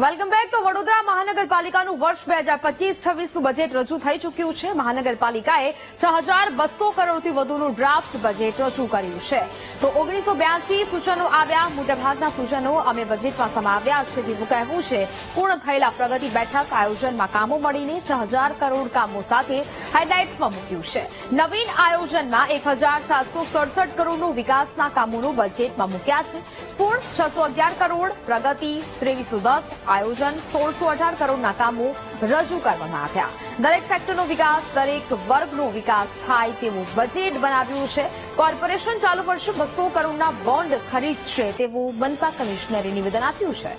Welcome back. તો વડોદરા મહાનગરપાલિકાનું વર્ષ બે હજાર પચીસ છવ્વીસનું બજેટ રજૂ થઈ ચૂક્યું છે. મહાનગરપાલિકાએ છ હજાર બસો કરોડથી વધુનું ડ્રાફ્ટ બજેટ રજૂ કર્યું છે. તો ઓગણીસો બ્યાસી સૂચનો આવ્યા. મોટાભાગના સૂચનો અમે બજેટમાં સમાવ્યા છે તેવું કહેવું છે. પૂર્ણ થયેલા પ્રગતિ બેઠક આયોજનમાં કામો મળીને છ હજાર કરોડ કામો સાથે હાઇલાઇટ્સમાં મૂક્યું છે. નવીન આયોજનમાં એક હજાર સાતસો સડસઠ કરોડનું વિકાસના કામોનું બજેટમાં મૂક્યા છે. પૂર્ણ છસો અગિયાર કરોડ પ્રગતિ, ત્રેવીસો દસ આયોજન સોળસો અઢાર કરોડના કામો રજૂ કરવામાં આવ્યા. દરેક સેક્ટરનો વિકાસ, દરેક વર્ગનો વિકાસ થાય તેવું બજેટ બનાવ્યું છે. કોર્પોરેશન ચાલુ વર્ષે બસો કરોડના બોન્ડ ખરીદશે તેવું મનપા કમિશનરે નિવેદન આપ્યું છે.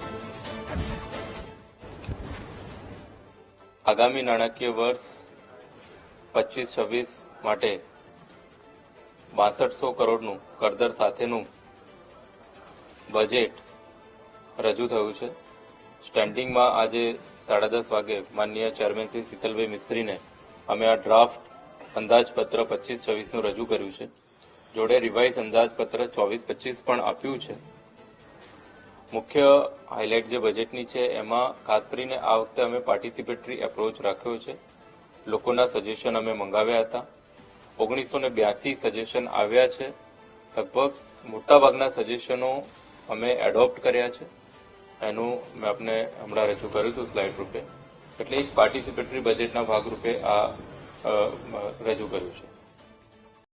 આગામી નાણાકીય વર્ષ પચીસ છવ્વીસ માટે બાસઠસો કરોડનું કરદર સાથેનું બજેટ રજૂ થયું છે. સ્ટેન્ડિંગમાં આજે સાડા દસ વાગે માનનીય ચેરમેન શ્રી શીતલભાઈ મિસ્ત્રીને અમે આ ડ્રાફ્ટ અંદાજપત્ર પચીસ છવ્વીસનું રજૂ કર્યું છે. જોડે રિવાઇઝ અંદાજપત્ર ચોવીસ પચીસ પણ આપ્યું છે. મુખ્ય હાઇલાઇટ જે બજેટની છે, એમાં ખાસ કરીને આ વખતે અમે પાર્ટિસિપેટરી એપ્રોચ રાખ્યો છે. લોકોના સજેશન અમે મંગાવ્યા હતા. ઓગણીસો ને બ્યાસી સજેશન આવ્યા છે. લગભગ મોટાભાગના સજેશનો અમે એડોપ્ટ કર્યા છે. એનું મેં આપને હમણાં રજૂ કર્યું હતું સ્લાઇડ રૂપે. એટલે એક પાર્ટિસિપેટરી બજેટના ભાગરૂપે આ રજૂ કર્યું છે.